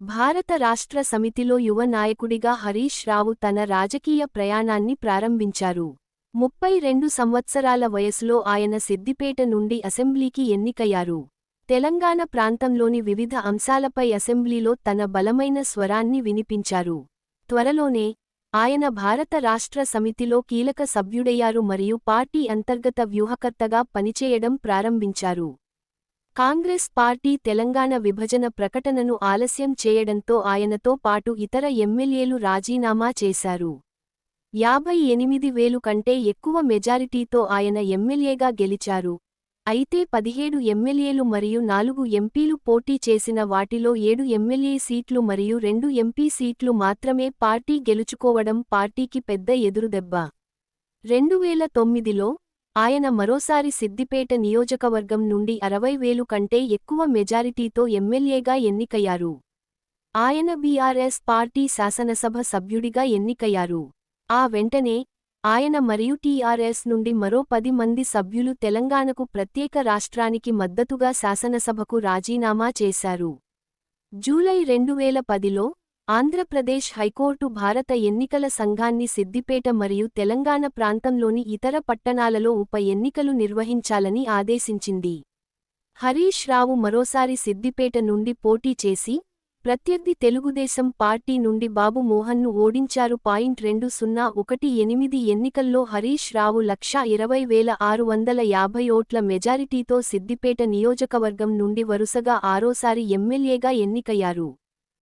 భారత రాష్ట్ర సమితిలో యువ నాయకుడిగా హరీష్ రావు తన రాజకీయ ప్రయాణాన్ని ప్రారంభించారు. ముప్పై రెండు సంవత్సరాల వయసులో ఆయన సిద్దిపేట నుండి అసెంబ్లీకి ఎన్నికయ్యారు. తెలంగాణ ప్రాంతంలోని వివిధ అంశాలపై అసెంబ్లీలో తన బలమైన స్వరాన్ని వినిపించారు. త్వరలోనే ఆయన భారత రాష్ట్ర సమితిలో కీలక సభ్యుడయ్యారు మరియు పార్టీ అంతర్గత వ్యూహకర్తగా పనిచేయడం ప్రారంభించారు. కాంగ్రెస్ పార్టీ తెలంగాణ విభజన ప్రకటనను ఆలస్యం చేయడంతో ఆయనతో పాటు ఇతర ఎమ్మెల్యేలు రాజీనామా చేశారు. యాభై ఎనిమిది వేలు కంటే ఎక్కువ మెజారిటీతో ఆయన ఎమ్మెల్యేగా గెలిచారు. అయితే పదిహేడు ఎమ్మెల్యేలు మరియు నాలుగు ఎంపీలు పోటీ చేసిన వాటిలో ఏడు ఎమ్మెల్యే సీట్లు మరియు రెండు ఎంపీ సీట్లు మాత్రమే పార్టీ గెలుచుకోవడం పార్టీకి పెద్ద ఎదురుదెబ్బ. రెండువేల తొమ్మిదిలో ఆయన మరోసారి సిద్దిపేట నియోజకవర్గం నుండి అరవై వేలు కంటే ఎక్కువ మెజారిటీతో ఎమ్మెల్యేగా ఎన్నికయ్యారు. ఆయన బీఆర్ఎస్ పార్టీ శాసనసభ సభ్యుడిగా ఎన్నికయ్యారు. ఆ వెంటనే ఆయన మరియు టీఆర్ఎస్ నుండి మరో పది మంది సభ్యులు తెలంగాణకు ప్రత్యేక రాష్ట్రానికి మద్దతుగా శాసనసభకు రాజీనామా చేశారు. జూలై రెండువేల పదిలో ఆంధ్రప్రదేశ్ హైకోర్టు భారత ఎన్నికల సంఘాన్ని సిద్దిపేట మరియు తెలంగాణ ప్రాంతంలోని ఇతర పట్టణాలలో ఉప ఎన్నికలు నిర్వహించాలని ఆదేశించింది. హరీష్ రావు మరోసారి సిద్దిపేట నుండి పోటీ చేసి ప్రత్యర్థి తెలుగుదేశం పార్టీ నుండి బాబు మోహన్ను ఓడించారు పాయింట్ రెండు సున్నా ఒకటి ఎనిమిది ఎన్నికల్లో హరీష్ రావు లక్ష ఇరవై వేల ఆరు వందల యాభై ఓట్ల మెజారిటీతో సిద్దిపేట నియోజకవర్గం నుండి వరుసగా ఆరోసారి ఎమ్మెల్యేగా ఎన్నికయ్యారు.